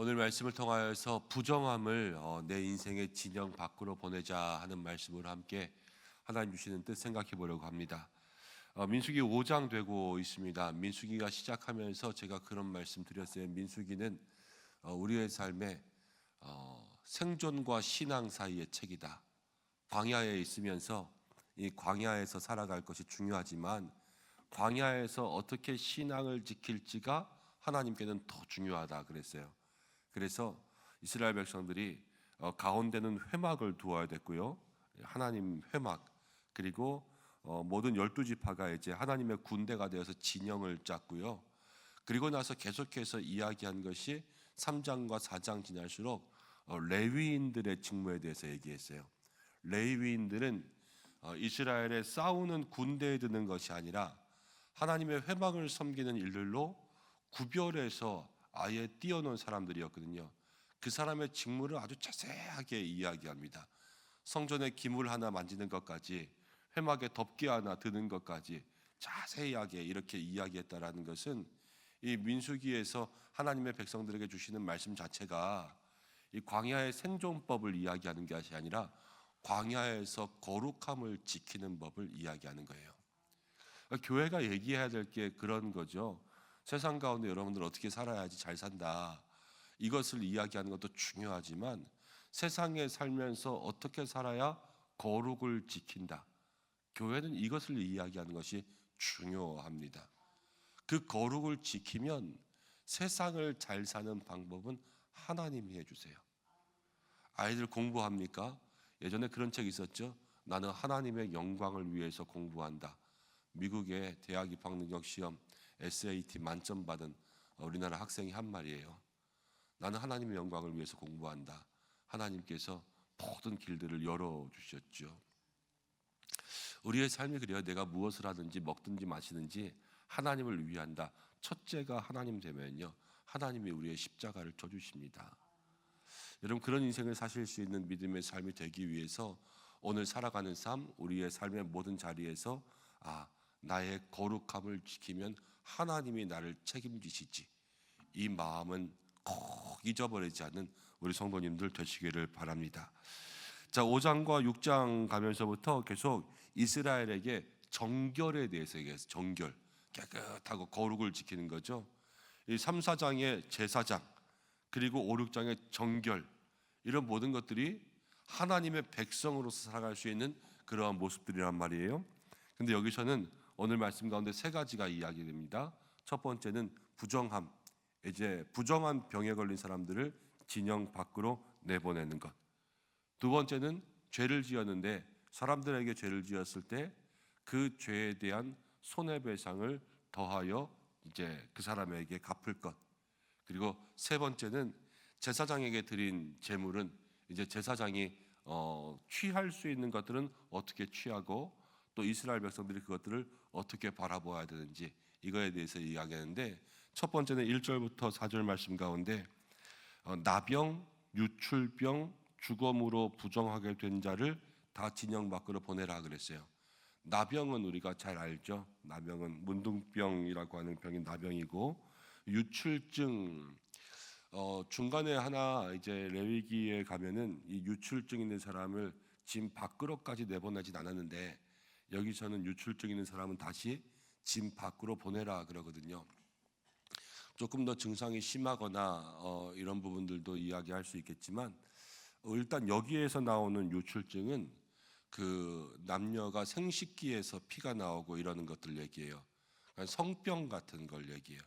오늘 말씀을 통하여서 부정함을 어, 내 인생의 진영 밖으로 보내자 하는 말씀으로 함께 하나님 주시는 뜻 생각해 보려고 합니다. 어, 민수기 5장 되고 있습니다. 민수기가 시작하면서 제가 그런 말씀 드렸어요. 민수기는 어, 우리의 삶에 어, 생존과 신앙 사이의 책이다. 광야에 있으면서 이 광야에서 살아갈 것이 중요하지만 광야에서 어떻게 신앙을 지킬지가 하나님께는 더 중요하다 그랬어요. 그래서 이스라엘 백성들이 어, 가운데는 회막을 두어야 됐고요. 하나님 회막 그리고 어, 모든 열두 지파가 이제 하나님의 군대가 되어서 진영을 짰고요. 그리고 나서 계속해서 이야기한 것이 3장과 4장 지날수록 어, 레위인들의 직무에 대해서 얘기했어요. 레위인들은 어, 이스라엘의 싸우는 군대에 드는 것이 아니라 하나님의 회막을 섬기는 일들로 구별해서 아예 띄워놓은 사람들이었거든요. 그 사람의 직무를 아주 자세하게 이야기합니다. 성전의 기물 하나 만지는 것까지 회막에 덮개 하나 드는 것까지 자세하게 이렇게 이야기했다라는 것은 이 민수기에서 하나님의 백성들에게 주시는 말씀 자체가 이 광야의 생존법을 이야기하는 것이 아니라 광야에서 거룩함을 지키는 법을 이야기하는 거예요. 교회가 얘기해야 될 게 그런 거죠. 세상 가운데 여러분들 어떻게 살아야지 잘 산다. 이것을 이야기하는 것도 중요하지만 세상에 살면서 어떻게 살아야 거룩을 지킨다. 교회는 이것을 이야기하는 것이 중요합니다. 그 거룩을 지키면 세상을 잘 사는 방법은 하나님이 해주세요. 아이들 공부합니까? 예전에 그런 책 있었죠. 나는 하나님의 영광을 위해서 공부한다. 미국의 대학 입학 능력 시험 SAT 만점 받은 우리나라 학생이 한 말이에요. 나는 하나님의 영광을 위해서 공부한다. 하나님께서 모든 길들을 열어 주셨죠. 우리의 삶이 그래요. 내가 무엇을 하든지 먹든지 마시든지 하나님을 위한다. 첫째가 하나님 되면요. 하나님이 우리의 십자가를 져 주십니다. 여러분 그런 인생을 사실 수 있는 믿음의 삶이 되기 위해서 오늘 살아가는 삶, 우리의 삶의 모든 자리에서 아, 나의 거룩함을 지키면 하나님이 나를 책임지시지. 이 마음은 꼭 잊어버리지 않는 우리 성도님들 되시기를 바랍니다. 자, 5장과 6장 가면서부터 계속 이스라엘에게 정결에 대해서 얘기해서 정결, 깨끗하고 거룩을 지키는 거죠. 이 3, 4장의 제사장, 그리고 5, 6장의 정결, 이런 모든 것들이 하나님의 백성으로서 살아갈 수 있는 그러한 모습들이란 말이에요. 근데 여기서는 오늘 말씀 가운데 세 가지가 이야기됩니다. 첫 번째는 부정함. 이제 부정한 병에 걸린 사람들을 진영 밖으로 내보내는 것. 두 번째는 죄를 지었는데 사람들에게 죄를 지었을 때 그 죄에 대한 손해배상을 더하여 이제 그 사람에게 갚을 것. 그리고 세 번째는 제사장에게 드린 재물은 이제 제사장이 어, 취할 수 있는 것들은 어떻게 취하고 또 이스라엘 백성들이 그것들을 어떻게 바라보아야 되는지 이거에 대해서 이야기하는데 첫 번째는 1절부터 4절 말씀 가운데 어, 나병, 유출병, 주검으로 부정하게 된 자를 다 진영 밖으로 보내라 그랬어요. 나병은 우리가 잘 알죠. 나병은 문둥병이라고 하는 병이 나병이고 유출증 어, 중간에 하나 이제 레위기에 가면은 이 유출증 있는 사람을 집 밖으로까지 내보내진 않았는데 여기서는 유출증 있는 사람은 다시 집 밖으로 보내라 그러거든요. 조금 더 증상이 심하거나 어, 이런 부분들도 이야기할 수 있겠지만 어, 일단 여기에서 나오는 유출증은 그 남녀가 생식기에서 피가 나오고 이러는 것들 얘기해요. 그러니까 성병 같은 걸 얘기해요.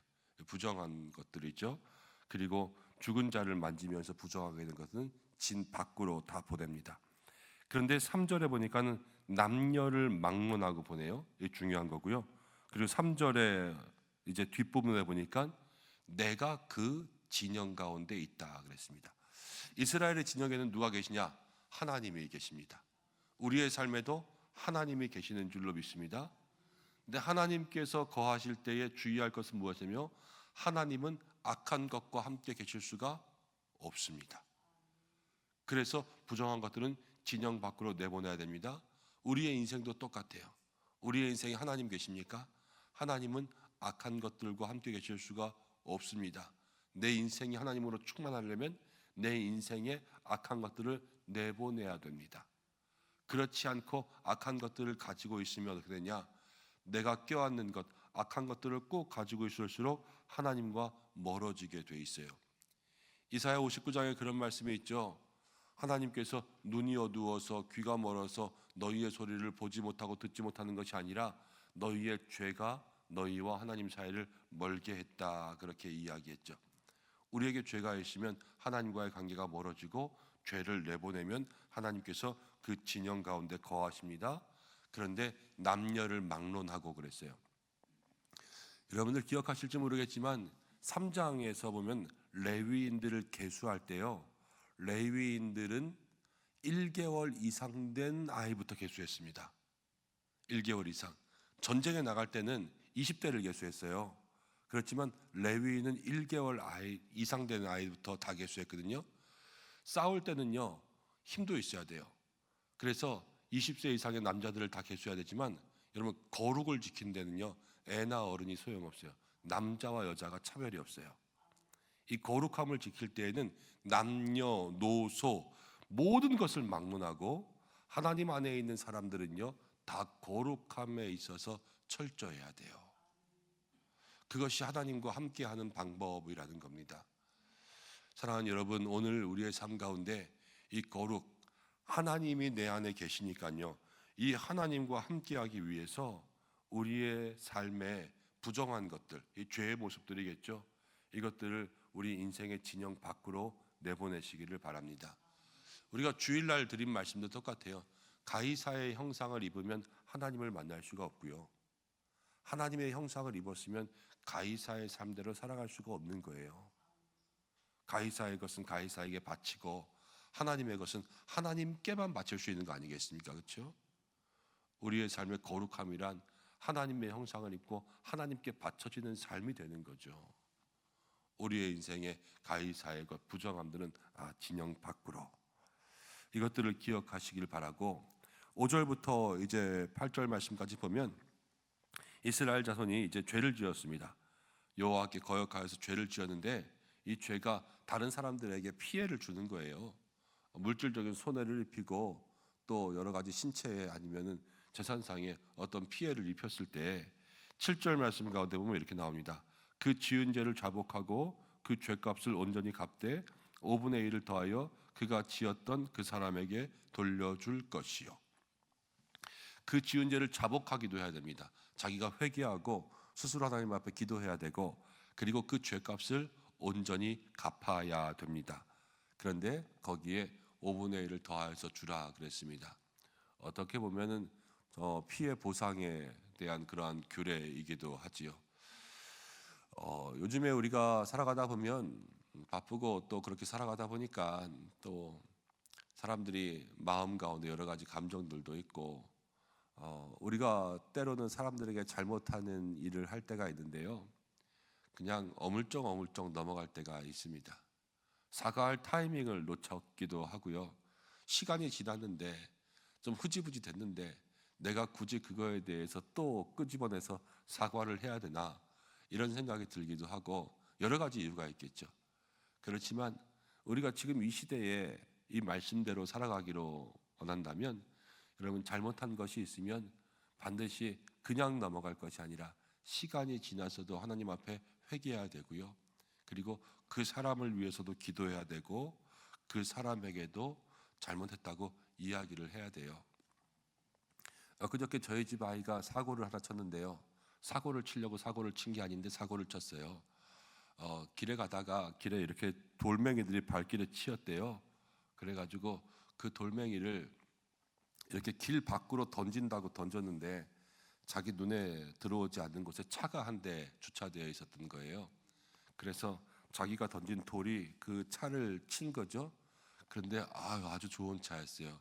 부정한 것들이죠. 그리고 죽은 자를 만지면서 부정하게 되는 것은 진 밖으로 다 보냅니다. 그런데 3절에 보니까는 남녀를 막론하고 보내요. 이게 중요한 거고요. 그리고 3절에 이제 뒷부분에 보니까 내가 그 진영 가운데 있다 그랬습니다. 이스라엘의 진영에는 누가 계시냐? 하나님이 계십니다. 우리의 삶에도 하나님이 계시는 줄로 믿습니다. 근데 하나님께서 거하실 때에 주의할 것은 무엇이며 하나님은 악한 것과 함께 계실 수가 없습니다. 그래서 부정한 것들은 진영 밖으로 내보내야 됩니다. 우리의 인생도 똑같아요. 우리의 인생에 하나님 계십니까? 하나님은 악한 것들과 함께 계실 수가 없습니다. 내 인생이 하나님으로 충만하려면 내 인생에 악한 것들을 내보내야 됩니다. 그렇지 않고 악한 것들을 가지고 있으면 어떻게 되냐? 내가 껴안는 것, 악한 것들을 꼭 가지고 있을수록 하나님과 멀어지게 돼 있어요. 이사야 59장에 그런 말씀이 있죠. 하나님께서 눈이 어두워서 귀가 멀어서 너희의 소리를 보지 못하고 듣지 못하는 것이 아니라 너희의 죄가 너희와 하나님 사이를 멀게 했다 그렇게 이야기했죠. 우리에게 죄가 있으면 하나님과의 관계가 멀어지고 죄를 내보내면 하나님께서 그 진영 가운데 거하십니다. 그런데 남녀를 막론하고 그랬어요. 여러분들 기억하실지 모르겠지만 3장에서 보면 레위인들을 계수할 때요. 레위인들은 1개월 이상 된 아이부터 계수했습니다. 1개월 이상. 전쟁에 나갈 때는 20대를 계수했어요. 그렇지만 레위인은 1개월 아이 이상 되는 아이부터 다 계수했거든요. 싸울 때는요. 힘도 있어야 돼요. 그래서 20세 이상의 남자들을 다 계수해야 되지만 여러분 거룩을 지킨 데는요. 애나 어른이 소용없어요. 남자와 여자가 차별이 없어요. 이 거룩함을 지킬 때에는 남녀, 노소 모든 것을 막론하고 하나님 안에 있는 사람들은요 다 거룩함에 있어서 철저해야 돼요. 그것이 하나님과 함께하는 방법이라는 겁니다. 사랑하는 여러분, 오늘 우리의 삶 가운데 이 거룩 하나님이 내 안에 계시니까요. 이 하나님과 함께하기 위해서 우리의 삶에 부정한 것들, 이 죄의 모습들이겠죠. 이것들을 우리 인생의 진영 밖으로 내보내시기를 바랍니다. 우리가 주일날 드린 말씀도 똑같아요. 가이사의 형상을 입으면 하나님을 만날 수가 없고요. 하나님의 형상을 입었으면 가이사의 삶대로 살아갈 수가 없는 거예요. 가이사의 것은 가이사에게 바치고 하나님의 것은 하나님께만 바칠 수 있는 거 아니겠습니까? 그렇죠? 우리의 삶의 거룩함이란 하나님의 형상을 입고 하나님께 바쳐지는 삶이 되는 거죠. 우리의 인생의 가이사의 것 부정함들은 아, 진영 밖으로 이것들을 기억하시길 바라고 5절부터 이제 8절 말씀까지 보면 이스라엘 자손이 이제 죄를 지었습니다. 여호와께 거역하여서 죄를 지었는데 이 죄가 다른 사람들에게 피해를 주는 거예요. 물질적인 손해를 입히고 또 여러 가지 신체에 아니면은 재산상에 어떤 피해를 입혔을 때 7절 말씀 가운데 보면 이렇게 나옵니다. 그 지은 죄를 자복하고 그 죄값을 온전히 갚되 5분의 1을 더하여 그가 지었던 그 사람에게 돌려줄 것이요. 그 지은 죄를 자복하기도 해야 됩니다. 자기가 회개하고 스스로 하나님 앞에 기도해야 되고 그리고 그 죄값을 온전히 갚아야 됩니다. 그런데 거기에 5분의 1을 더하여서 주라 그랬습니다. 어떻게 보면은 어, 피해 보상에 대한 그러한 규례이기도 하지요. 어, 요즘에 우리가 살아가다 보면 바쁘고 또 그렇게 살아가다 보니까 또 사람들이 마음 가운데 여러 가지 감정들도 있고 어, 우리가 때로는 사람들에게 잘못하는 일을 할 때가 있는데요. 그냥 어물쩍 어물쩍 넘어갈 때가 있습니다. 사과할 타이밍을 놓쳤기도 하고요. 시간이 지났는데 좀 흐지부지 됐는데 내가 굳이 그거에 대해서 또 끄집어내서 사과를 해야 되나 이런 생각이 들기도 하고 여러 가지 이유가 있겠죠. 그렇지만 우리가 지금 이 시대에 이 말씀대로 살아가기로 원한다면 여러분 잘못한 것이 있으면 반드시 그냥 넘어갈 것이 아니라 시간이 지나서도 하나님 앞에 회개해야 되고요. 그리고 그 사람을 위해서도 기도해야 되고 그 사람에게도 잘못했다고 이야기를 해야 돼요. 어, 그저께 저희 집 아이가 사고를 하나 쳤는데요. 사고를 치려고 사고를 친 게 아닌데 사고를 쳤어요. 어, 길에 가다가 길에 이렇게 돌멩이들이 발길에 치였대요. 그래가지고 그 돌멩이를 이렇게 길 밖으로 던진다고 던졌는데 자기 눈에 들어오지 않는 곳에 차가 한 대 주차되어 있었던 거예요. 그래서 자기가 던진 돌이 그 차를 친 거죠. 그런데 아, 아주 좋은 차였어요.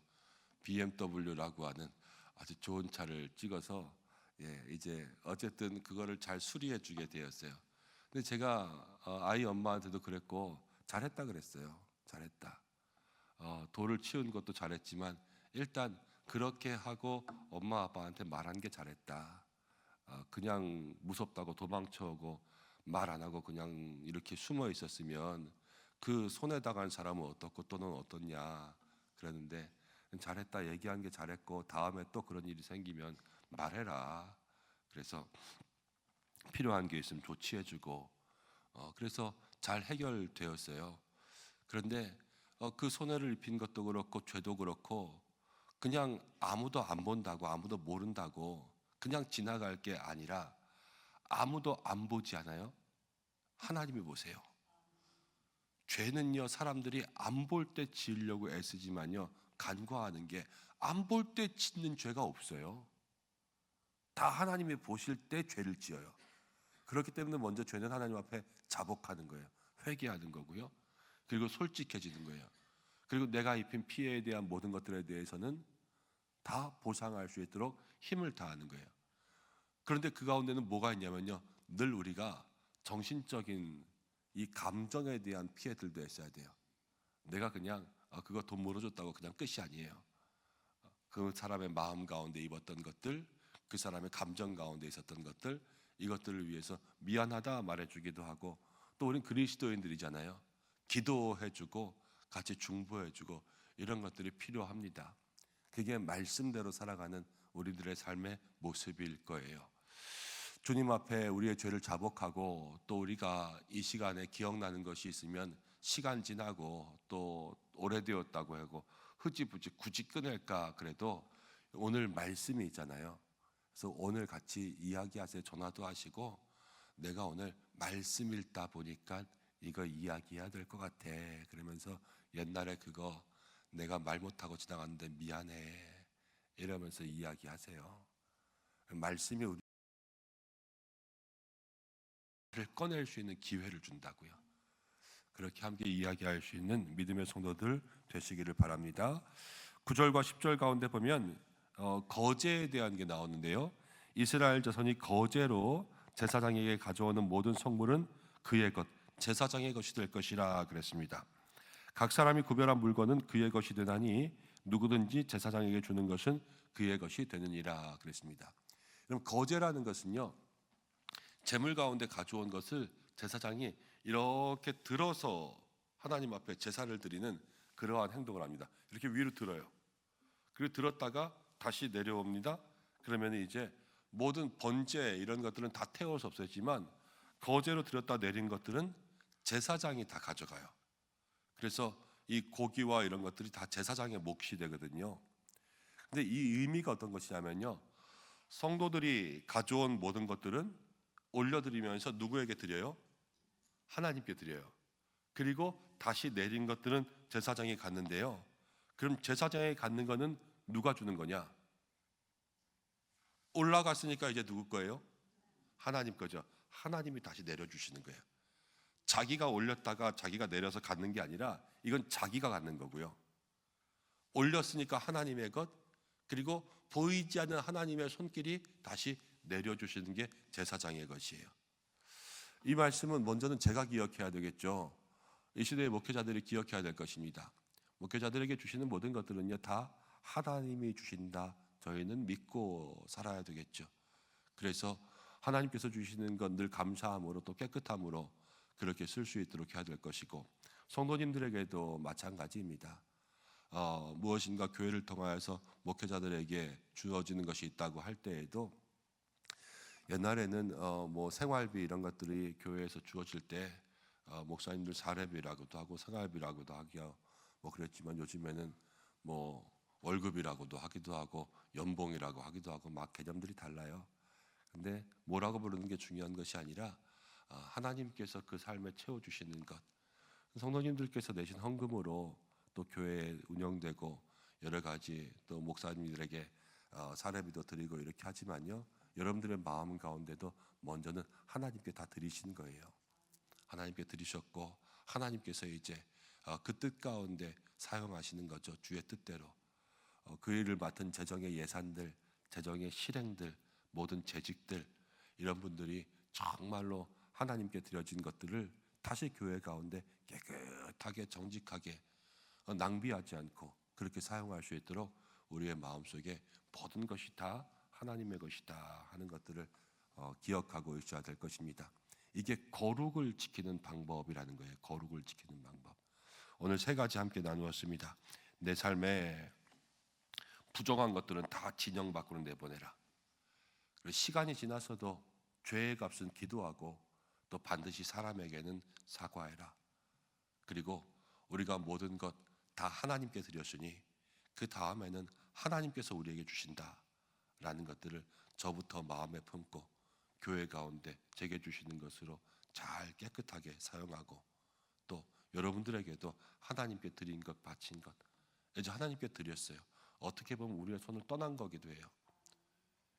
BMW라고 하는 아주 좋은 차를 찍어서 예, 이제 어쨌든 그거를 잘 수리해 주게 되었어요. 근데 제가 어, 아이 엄마한테도 그랬고 잘했다 그랬어요. 잘했다. 어, 돌을 치운 것도 잘했지만 일단 그렇게 하고 엄마 아빠한테 말한 게 잘했다. 어, 그냥 무섭다고 도망쳐오고 말 안 하고 그냥 이렇게 숨어 있었으면 그 손에 당한 사람은 어떻고 또는 어떻냐 그랬는데 잘했다 얘기한 게 잘했고 다음에 또 그런 일이 생기면 말해라 그래서 필요한 게 있으면 조치해주고 어, 그래서 잘 해결되었어요. 그런데 어, 그 손해를 입힌 것도 그렇고 죄도 그렇고 그냥 아무도 안 본다고 아무도 모른다고 그냥 지나갈 게 아니라 아무도 안 보지 않아요? 하나님이 보세요. 죄는요 사람들이 안 볼 때 지으려고 애쓰지만요 간과하는 게 안 볼 때 짓는 죄가 없어요. 다 하나님이 보실 때 죄를 지어요. 그렇기 때문에 먼저 죄는 하나님 앞에 자복하는 거예요. 회개하는 거고요. 그리고 솔직해지는 거예요. 그리고 내가 입힌 피해에 대한 모든 것들에 대해서는 다 보상할 수 있도록 힘을 다하는 거예요. 그런데 그 가운데는 뭐가 있냐면요. 늘 우리가 정신적인 이 감정에 대한 피해들도 있어야 돼요. 내가 그냥 아, 그거 돈 물어줬다고 그냥 끝이 아니에요. 그 사람의 마음 가운데 입었던 것들, 그 사람의 감정 가운데 있었던 것들, 이것들을 위해서 미안하다 말해주기도 하고 또 우린 그리스도인들이잖아요. 기도해주고 같이 중보해주고 이런 것들이 필요합니다. 그게 말씀대로 살아가는 우리들의 삶의 모습일 거예요. 주님 앞에 우리의 죄를 자복하고 또 우리가 이 시간에 기억나는 것이 있으면 시간 지나고 또 오래되었다고 하고 흐지부지 굳이 끊을까 그래도 오늘 말씀이 있잖아요. 그래서 오늘 같이 이야기하세요. 전화도 하시고 내가 오늘 말씀 읽다 보니까 이거 이야기해야 될 것 같아. 그러면서 옛날에 그거 내가 말 못하고 지나갔는데 미안해. 이러면서 이야기하세요. 말씀이 우리를 꺼낼 수 있는 기회를 준다고요. 그렇게 함께 이야기할 수 있는 믿음의 성도들 되시기를 바랍니다. 9절과 10절 가운데 보면 어, 거제에 대한 게 나오는데요. 이스라엘 자손이 거제로 제사장에게 가져오는 모든 성물은 그의 것, 제사장의 것이 될 것이라 그랬습니다. 각 사람이 구별한 물건은 그의 것이 되나니 누구든지 제사장에게 주는 것은 그의 것이 되느니라 그랬습니다. 그럼 거제라는 것은요. 재물 가운데 가져온 것을 제사장이 이렇게 들어서 하나님 앞에 제사를 드리는 그러한 행동을 합니다. 이렇게 위로 들어요. 그리고 들었다가 다시 내려옵니다. 그러면 이제 모든 번제 이런 것들은 다 태워서 없애지만 거제로 들었다 내린 것들은 제사장이 다 가져가요. 그래서 이 고기와 이런 것들이 다 제사장의 몫이 되거든요. 근데 이 의미가 어떤 것이냐면요. 성도들이 가져온 모든 것들은 올려드리면서 누구에게 드려요? 하나님께 드려요. 그리고 다시 내린 것들은 제사장이 갖는데요. 그럼 제사장이 갖는 거는 누가 주는 거냐? 올라갔으니까 이제 누구 거예요? 하나님 거죠. 하나님이 다시 내려주시는 거예요. 자기가 올렸다가 자기가 내려서 갖는 게 아니라 이건 자기가 갖는 거고요. 올렸으니까 하나님의 것, 그리고 보이지 않는 하나님의 손길이 다시 내려주시는 게 제사장의 것이에요. 이 말씀은 먼저는 제가 기억해야 되겠죠. 이 시대의 목회자들이 기억해야 될 것입니다. 목회자들에게 주시는 모든 것들은요, 다 하나님이 주신다. 저희는 믿고 살아야 되겠죠. 그래서 하나님께서 주시는 건 늘 감사함으로 또 깨끗함으로 그렇게 쓸 수 있도록 해야 될 것이고 성도님들에게도 마찬가지입니다. 어, 무엇인가 교회를 통하여서 목회자들에게 주어지는 것이 있다고 할 때에도 옛날에는 어, 뭐 생활비 이런 것들이 교회에서 주어질 때 어, 목사님들 사례비라고도 하고 생활비라고도 하기요 뭐 그랬지만 요즘에는 뭐 월급이라고도 하기도 하고 연봉이라고 하기도 하고 막 개념들이 달라요. 근데 뭐라고 부르는 게 중요한 것이 아니라 어, 하나님께서 그 삶에 채워 주시는 것. 성도님들께서 내신 헌금으로 또 교회 운영되고 여러 가지 또 목사님들에게 어, 사례비도 드리고 이렇게 하지만요. 여러분들의 마음 가운데도 먼저는 하나님께 다 드리신 거예요. 하나님께 드리셨고 하나님께서 이제 어, 그뜻 가운데 사용하시는 거죠. 주의 뜻대로. 어, 그 일을 맡은 재정의 예산들, 재정의 실행들, 모든 재직들 이런 분들이 정말로 하나님께 드려진 것들을 다시 교회 가운데 깨끗하게 정직하게 어, 낭비하지 않고 그렇게 사용할 수 있도록 우리의 마음속에 모든 것이 다 하나님의 것이다 하는 것들을 어, 기억하고 있어야 될 것입니다. 이게 거룩을 지키는 방법이라는 거예요. 거룩을 지키는 방법. 오늘 세 가지 함께 나누었습니다. 내 삶에 부정한 것들은 다 진영 밖으로 내보내라. 그리고 시간이 지나서도 죄의 값은 기도하고 또 반드시 사람에게는 사과해라. 그리고 우리가 모든 것 다 하나님께 드렸으니 그 다음에는 하나님께서 우리에게 주신다라는 것들을 저부터 마음에 품고 교회 가운데 제게 주시는 것으로 잘 깨끗하게 사용하고 또 여러분들에게도 하나님께 드린 것 바친 것 이제 하나님께 드렸어요. 어떻게 보면 우리의 손을 떠난 거기도 해요.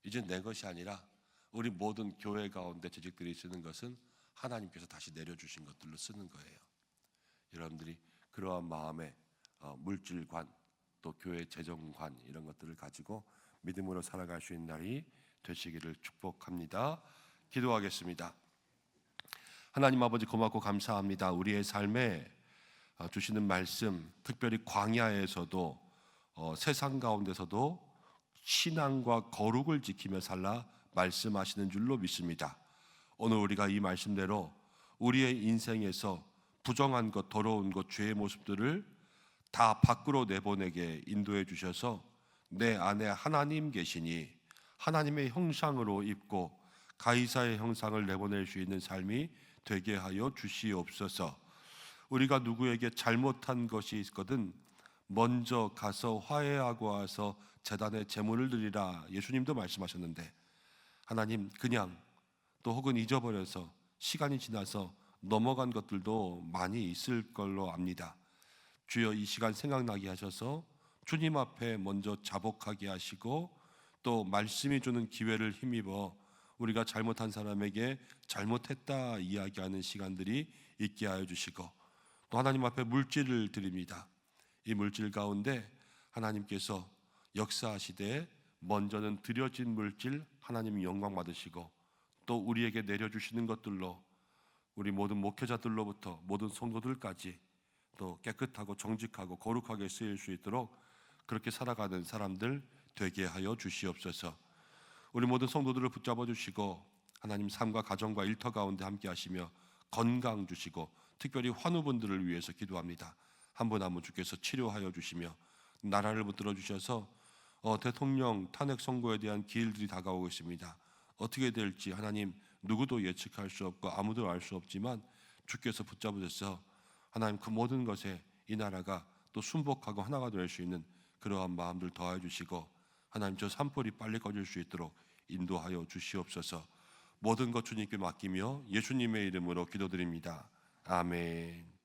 이제 내 것이 아니라 우리 모든 교회 가운데 재직들이 쓰는 것은 하나님께서 다시 내려주신 것들로 쓰는 거예요. 여러분들이 그러한 마음에 어, 물질관 또 교회 재정관 이런 것들을 가지고 믿음으로 살아갈 수 있는 날이 되시기를 축복합니다. 기도하겠습니다. 하나님 아버지 고맙고 감사합니다. 우리의 삶에 어, 주시는 말씀, 특별히 광야에서도 어, 세상 가운데서도 신앙과 거룩을 지키며 살라 말씀하시는 줄로 믿습니다. 오늘 우리가 이 말씀대로 우리의 인생에서 부정한 것, 더러운 것, 죄의 모습들을 다 밖으로 내보내게 인도해 주셔서 내 안에 하나님 계시니 하나님의 형상으로 입고 가이사의 형상을 내보낼 수 있는 삶이 되게 하여 주시옵소서. 우리가 누구에게 잘못한 것이 있거든 먼저 가서 화해하고 와서 재단에 제물을 드리라 예수님도 말씀하셨는데 하나님 그냥 또 혹은 잊어버려서 시간이 지나서 넘어간 것들도 많이 있을 걸로 압니다. 주여 이 시간 생각나게 하셔서 주님 앞에 먼저 자복하게 하시고 또 말씀이 주는 기회를 힘입어 우리가 잘못한 사람에게 잘못했다 이야기하는 시간들이 있게 하여 주시고 또 하나님 앞에 물질을 드립니다. 이 물질 가운데 하나님께서 역사하시되 먼저는 드려진 물질 하나님 영광 받으시고 또 우리에게 내려주시는 것들로 우리 모든 목회자들로부터 모든 성도들까지 또 깨끗하고 정직하고 거룩하게 쓰일 수 있도록 그렇게 살아가는 사람들 되게 하여 주시옵소서. 우리 모든 성도들을 붙잡아 주시고 하나님 삶과 가정과 일터 가운데 함께 하시며 건강 주시고 특별히 환우분들을 위해서 기도합니다. 한 분 한 분 주께서 치료하여 주시며 나라를 붙들어 주셔서 어, 대통령 탄핵 선고에 대한 기일들이 다가오고 있습니다. 어떻게 될지 하나님 누구도 예측할 수 없고 아무도 알 수 없지만 주께서 붙잡으셔서 하나님 그 모든 것에 이 나라가 또 순복하고 하나가 될 수 있는 그러한 마음들 더해 주시고 하나님 저 산불이 빨리 꺼질 수 있도록 인도하여 주시옵소서. 모든 것 주님께 맡기며 예수님의 이름으로 기도드립니다. 아멘.